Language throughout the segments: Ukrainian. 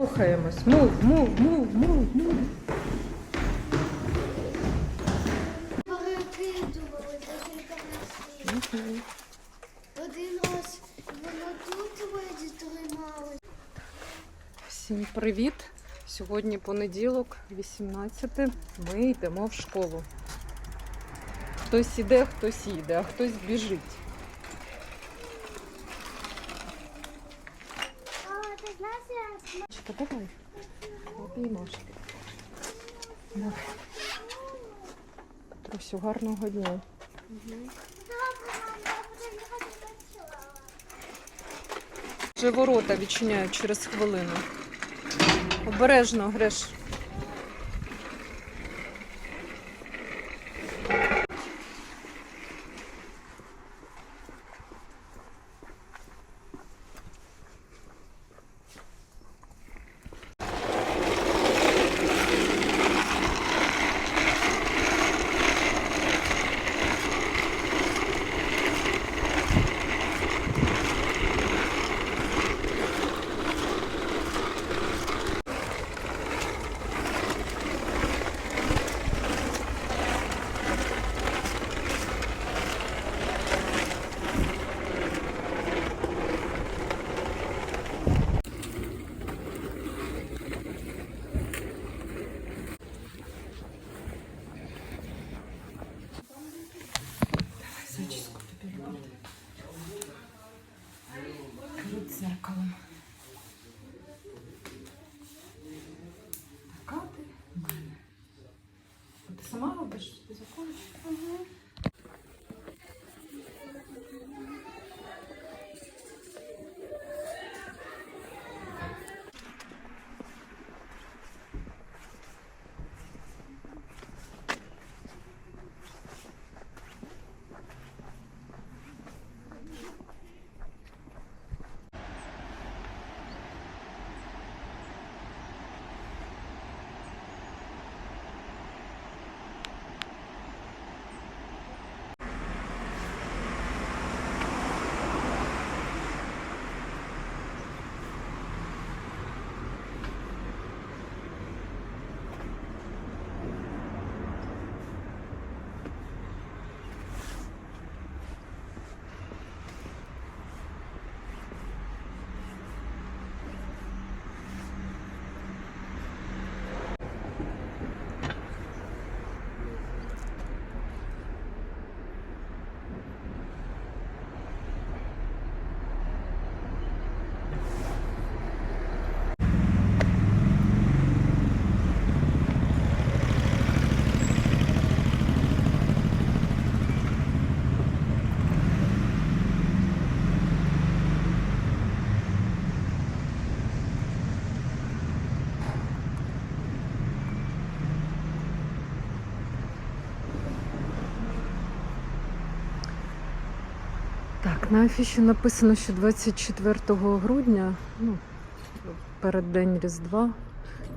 Рухаємось. Мув, мув, мув, мув, мув. Один раз воно тут ледь трималось. Всім привіт! Сьогодні понеділок, 18. Ми йдемо в школу. Хтось іде, хтось їде, а хтось біжить. А, ти знаєш, я Чекай, давай. Обіймаш. Давай. Трусю, гарного дня. Вже ворота відчиняють через хвилину. Обережно, Греш. Сама робиш? закон? закониш? На афіші написано, що 24 грудня, ну, перед День Різдва,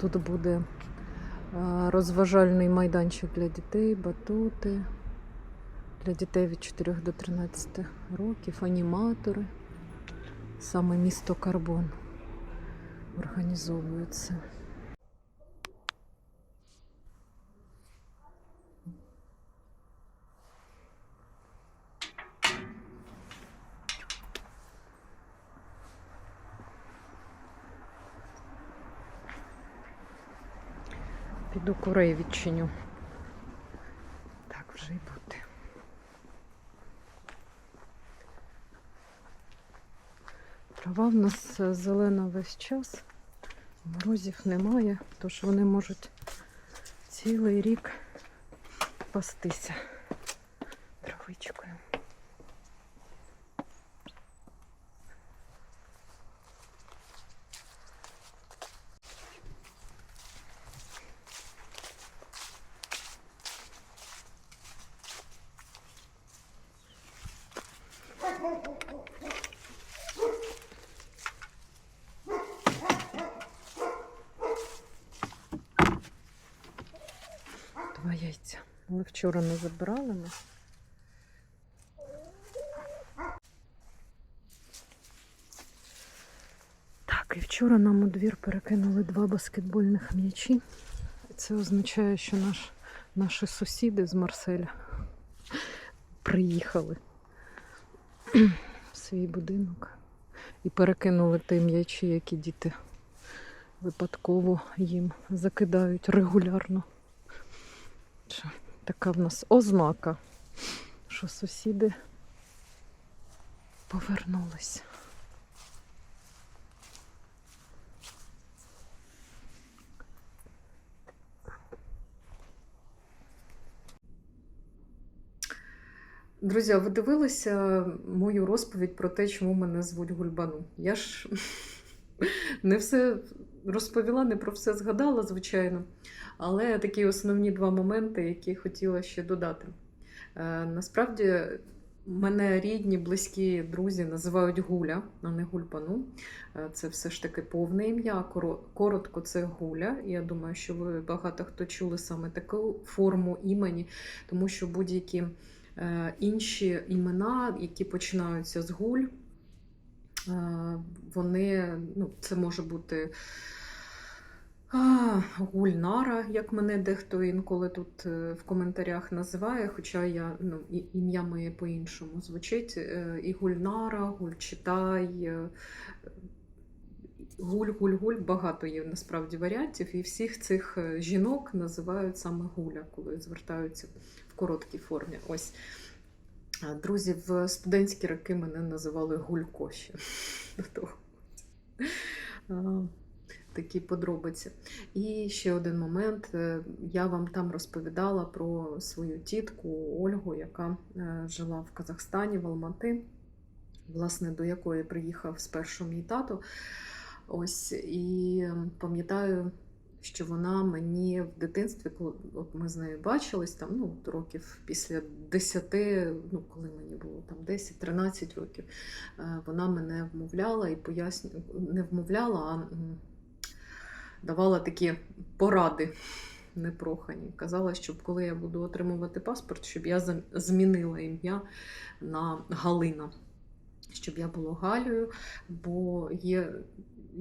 тут буде е, розважальний майданчик для дітей, батути. Для дітей від 4 до 13 років, аніматори. Саме місто Карбон організовується. Піду курей відчиню. Так вже й буде. Трава в нас е, зелена весь час, морозів немає, тож вони можуть цілий рік пастися травичкою. Два яйця. Але вчора не забирали ми. Так, і вчора. Нам у двір перекинули два баскетбольних м'ячі. Це означає, що наш, наші сусіди з Марселя приїхали в свій будинок і перекинули ті м'ячі, які діти випадково їм закидають регулярно. Така в нас ознака, що сусіди повернулись. Друзі, ви дивилися мою розповідь про те, чому мене звуть Гульбану? Я ж не все розповіла, не про все згадала, звичайно. Але такі основні два моменти, які хотіла ще додати. Е, насправді, мене рідні, близькі друзі називають Гуля, а не Гульбану. Е, Це все ж таки повне ім'я. Коротко, це Гуля. Я думаю, що ви багато хто чули саме таку форму імені, тому що будь-які е, інші імена, які починаються з гуль, вони, ну, це може бути а, Гульнара, як мене дехто інколи тут е, в коментарях називає, хоча я, ну, ім'я моє по-іншому звучить. Е, І Гульнара, Гульчитай, е, Гуль, гуль, гуль, багато є насправді варіантів, і всіх цих е, жінок називають саме гуля, коли звертаються в короткій формі. Ось. Друзі, в студентські роки мене називали Гулько ще до того. Такі подробиці. І ще один момент. Е, Я вам там розповідала про свою тітку Ольгу, яка е, жила в Казахстані, в Алмати, власне, до якої приїхав спершу мій тато. Ось і пам'ятаю, що вона мені в дитинстві, коли ми з нею бачились, там ну, років після 10, ну коли мені було там 10-13 років, е, вона мене вмовляла і пояснювала, не вмовляла, а давала такі поради непрохані. Казала, щоб коли я буду отримувати паспорт, щоб я змінила ім'я на Галина. Щоб я була Галею, бо є,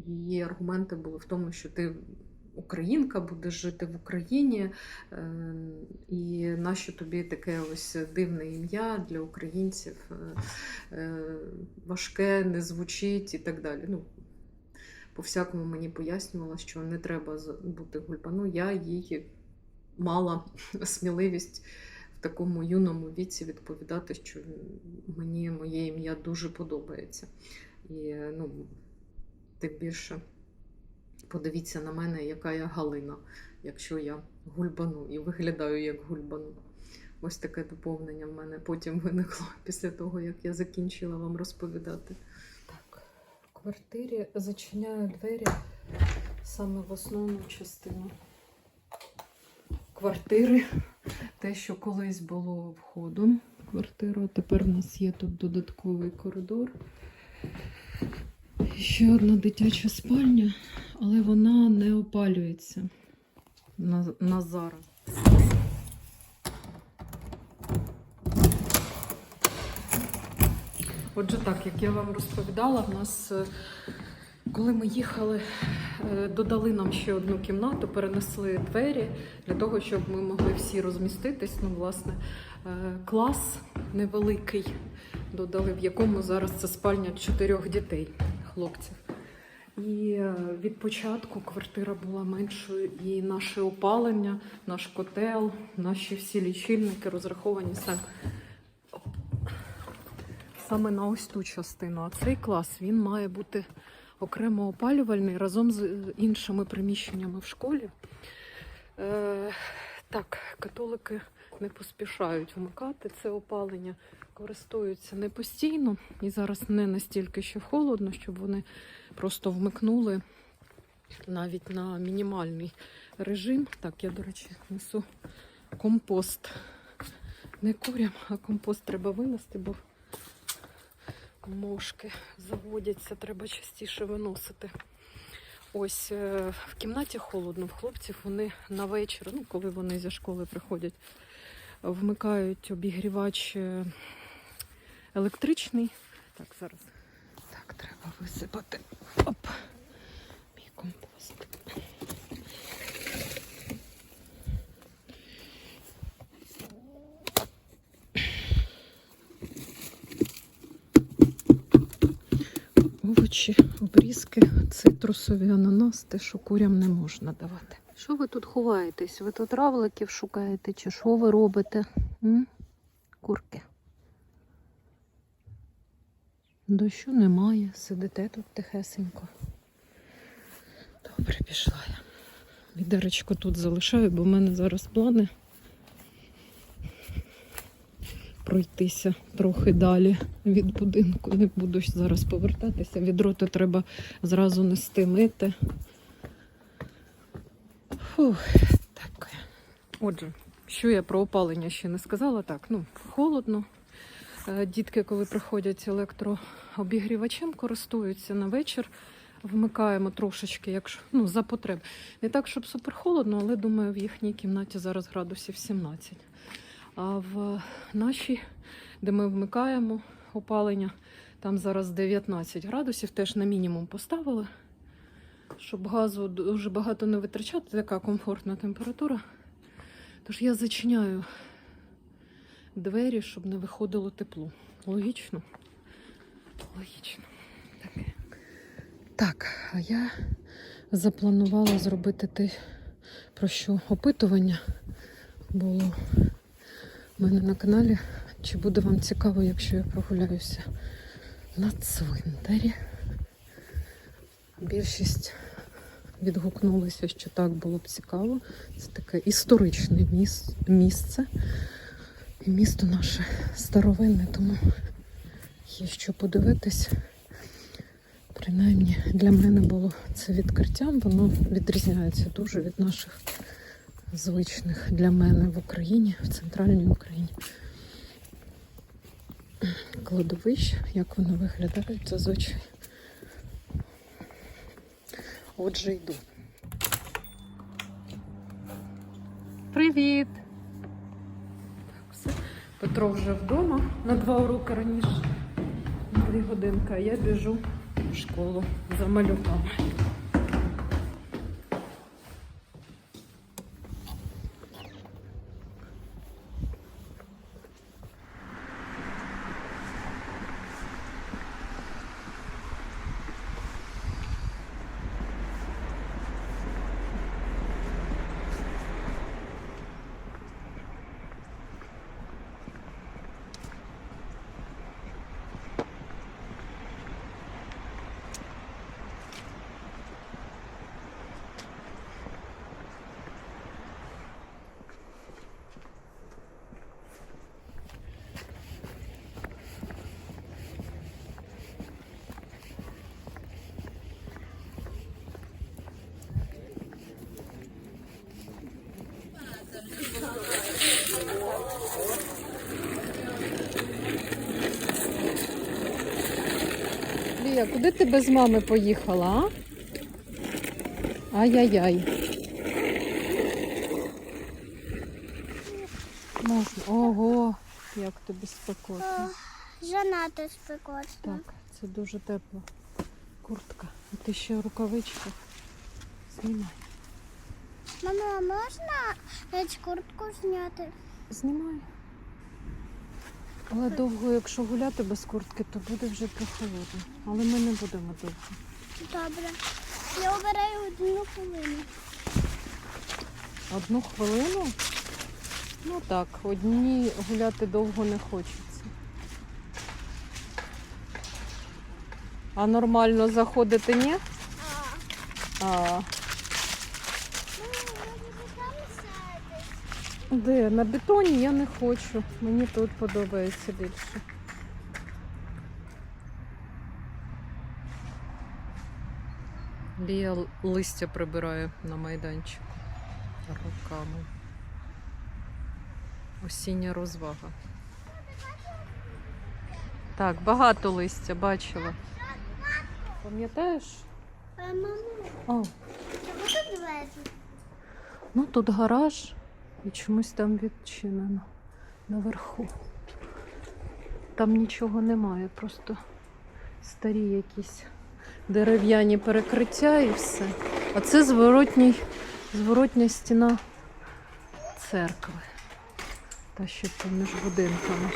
її аргументи були в тому, що ти українка, будеш жити в Україні, е, і нащо тобі таке ось дивне ім'я для українців, е, е, важке, не звучить і так далі. Ну, по-всякому мені пояснювала, що не треба бути гульпану. Я їй мала сміливість в такому юному віці відповідати, що мені моє ім'я дуже подобається. І ну, тим більше подивіться на мене, яка я Галина, якщо я гульбану і виглядаю як гульбану. Ось таке доповнення в мене потім виникло після того, як я закінчила вам розповідати. Так, в квартирі зачиняю двері саме в основну частину квартири. Те, що колись було входом в квартиру, тепер у нас є тут додатковий коридор. Ще одна дитяча спальня, але вона не опалюється на, на зараз. Отже, так, як я вам розповідала, в нас, е, коли ми їхали, е, додали нам ще одну кімнату, перенесли двері для того, щоб ми могли всі розміститись. Ну, власне, е, клас невеликий додали, в якому зараз це спальня чотирьох дітей, хлопців. І е, від початку квартира була меншою, і наше опалення, наш котел, наші всі лічильники розраховані саме, на ось ту частину. А цей клас він має бути окремо опалювальний разом з іншими приміщеннями в школі. Е, так, католики не поспішають вмикати це опалення, користуються не постійно і зараз не настільки ще холодно, щоб вони просто вмикнули навіть на мінімальний режим. Так, я, до речі, несу компост. Не курям, а компост треба винести, бо мошки заводяться, треба частіше виносити. Ось е, в кімнаті холодно, в хлопців вони на вечір, ну коли вони зі школи приходять, вмикають обігрівач е, електричний. Так, зараз. Так, треба висипати. Оп. Мій компост. Овочі, обрізки, цитрусові, ананас, те, що курям не можна давати. Що ви тут ховаєтесь? Ви тут равликів шукаєте, чи що ви робите? М? Курки. Дощу немає, сидите тут тихесенько. Добре, пішла я. Відеречко тут залишаю, бо в мене зараз плани пройтися трохи далі від будинку. Не буду зараз повертатися. Відро то треба зразу нести мити. Фух, так. Отже, що я про опалення ще не сказала. Так, ну, холодно. Е, Дітки, коли приходять електрообігрівачем, користуються на вечір. Вмикаємо трошечки, якщо ну, за потреб. Не так, щоб супер холодно, але думаю, в їхній кімнаті зараз градусів 17. А в нашій, де ми вмикаємо опалення, там зараз 19 градусів, теж на мінімум поставили, щоб газу дуже багато не витрачати, така комфортна температура. Тож я зачиняю двері, щоб не виходило тепло. Логічно? Логічно. Таке. Так, а я запланувала зробити те, про що опитування було у мене на каналі. Чи буде вам цікаво, якщо я прогуляюся на цвинтарі? Більшість відгукнулися, що так було б цікаво. Це таке історичне міс- місце. І місто наше старовинне, тому є що подивитись. Принаймні для мене було це відкриттям, воно відрізняється дуже від наших звичних для мене в Україні, в центральній Україні. Кладовищ, як вони виглядають зазвичай. Отже, йду. Привіт! Петро вже вдома на два уроки раніше. Дві годинки, а я біжу в школу за малюками. Лія, куди ти без мами поїхала, а? Ай-яй-яй. Можна. Ого, як тобі спекотно. Жанати спекотно. Так, це дуже тепло. Куртка. А ти ще в рукавичках. Знімай. Мама, можна навіть куртку зняти? Знімай. Але довго, якщо гуляти без куртки, то буде вже прохолодно. Але ми не будемо довго. Добре. Я обираю одну хвилину. Одну хвилину? Ну так, одні гуляти довго не хочеться. А нормально заходити ні? А. А, Ну, може, там сядеш? Де? На бетоні я не хочу. Мені тут подобається більше. Лія листя прибирає на майданчику руками. Осіння розвага. Так, багато листя бачила. Пам'ятаєш? Мамо, О, чому тут двері? ну тут гараж і чомусь там відчинено наверху. Там нічого немає, просто старі якісь дерев'яні перекриття і все. А це зворотній, зворотня стіна церкви. Та що поміж будинками.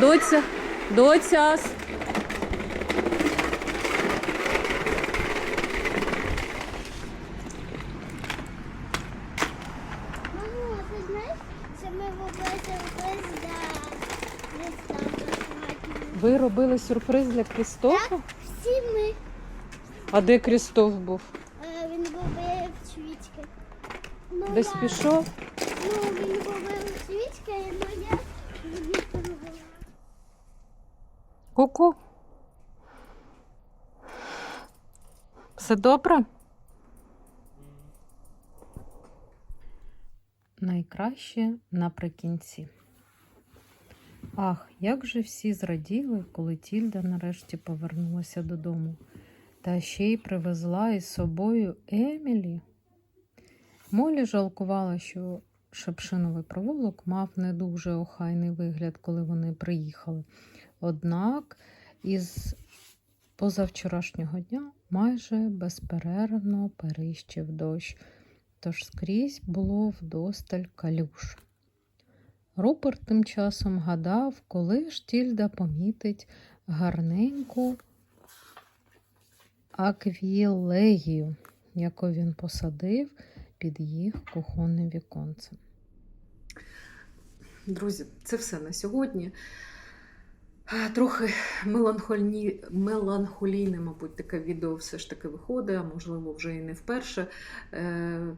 Доця, доця. Мамо, ти знаєш, що ми робили сюрприз для Христа сьогодні? Ви робили сюрприз для Крістофа? Всі ми. А де Крістоф був? Е, Він робив свічки. Ну, Десь я- пішов? Ну, він робив свічки, ну я їх робила. Ку-ку. Все добре? Найкраще наприкінці. Ах, як же всі зраділи, коли Тільда нарешті повернулася додому. Та ще й привезла із собою Емілі. Молі жалкувала, що шепшиновий провулок мав не дуже охайний вигляд, коли вони приїхали. Однак із позавчорашнього дня майже безперервно перищив дощ, тож скрізь було вдосталь калюш. Руперт тим часом гадав, коли ж Тільда помітить гарненьку аквілегію, яку він посадив під їх кухонним віконцем. Друзі, це все на сьогодні. Трохи меланхольні, меланхолійне, мабуть, таке відео все ж таки виходить, а можливо, вже і не вперше. Е,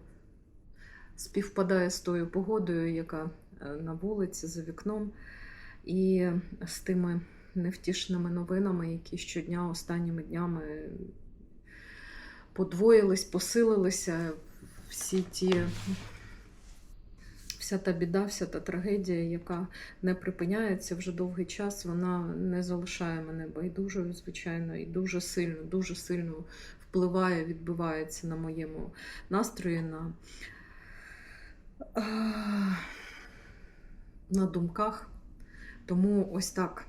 співпадає з тою погодою, яка на вулиці за вікном, і з тими невтішними новинами, які щодня останніми днями подвоїлись, посилилися. Всі ті, вся та біда, вся та трагедія, яка не припиняється вже довгий час, вона не залишає мене байдужою, звичайно, і дуже сильно, дуже сильно впливає, відбивається на моєму настрої, на, на думках. Тому ось так.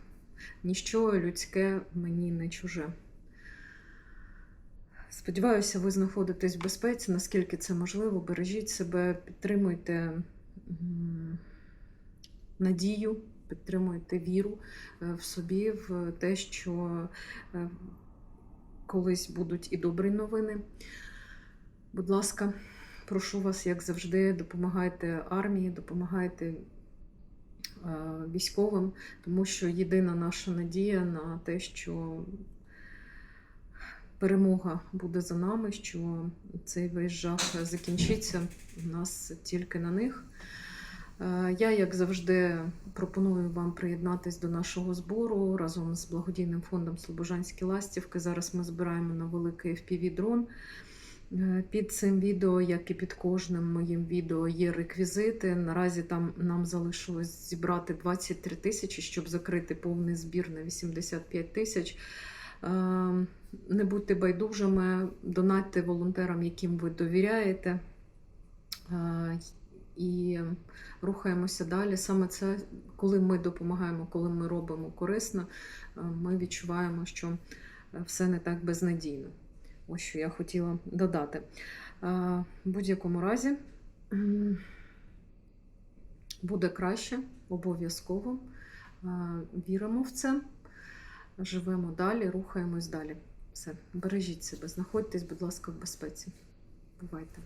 Ніщо людське мені не чуже. Сподіваюся, ви знаходитесь в безпеці, наскільки це можливо. Бережіть себе, підтримуйте надію, підтримуйте віру е, в собі, в те, що е, колись будуть і добрі новини. Будь ласка, прошу вас, як завжди, допомагайте армії, допомагайте військовим, тому що єдина наша надія на те, що перемога буде за нами, що цей весь жах закінчиться у нас тільки на них. Е, Я, як завжди, пропоную вам приєднатись до нашого збору разом з благодійним фондом Слобожанські ластівки. Зараз ми збираємо на великий FPV-дрон. Е, Під цим відео, як і під кожним моїм відео, є реквізити. Наразі там нам залишилось зібрати 23 тисячі, щоб закрити повний збір на 85 тисяч. Е, Не будьте байдужими, донатьте волонтерам, яким ви довіряєте. Е, І рухаємося далі. Саме це, коли ми допомагаємо, коли ми робимо корисно, е, ми відчуваємо, що все не так безнадійно. Ось що я хотіла додати. В будь-якому разі буде краще, обов'язково. Віримо в це. Живемо далі, рухаємось далі. Все, бережіть себе, знаходьтесь, будь ласка, в безпеці. Бувайте.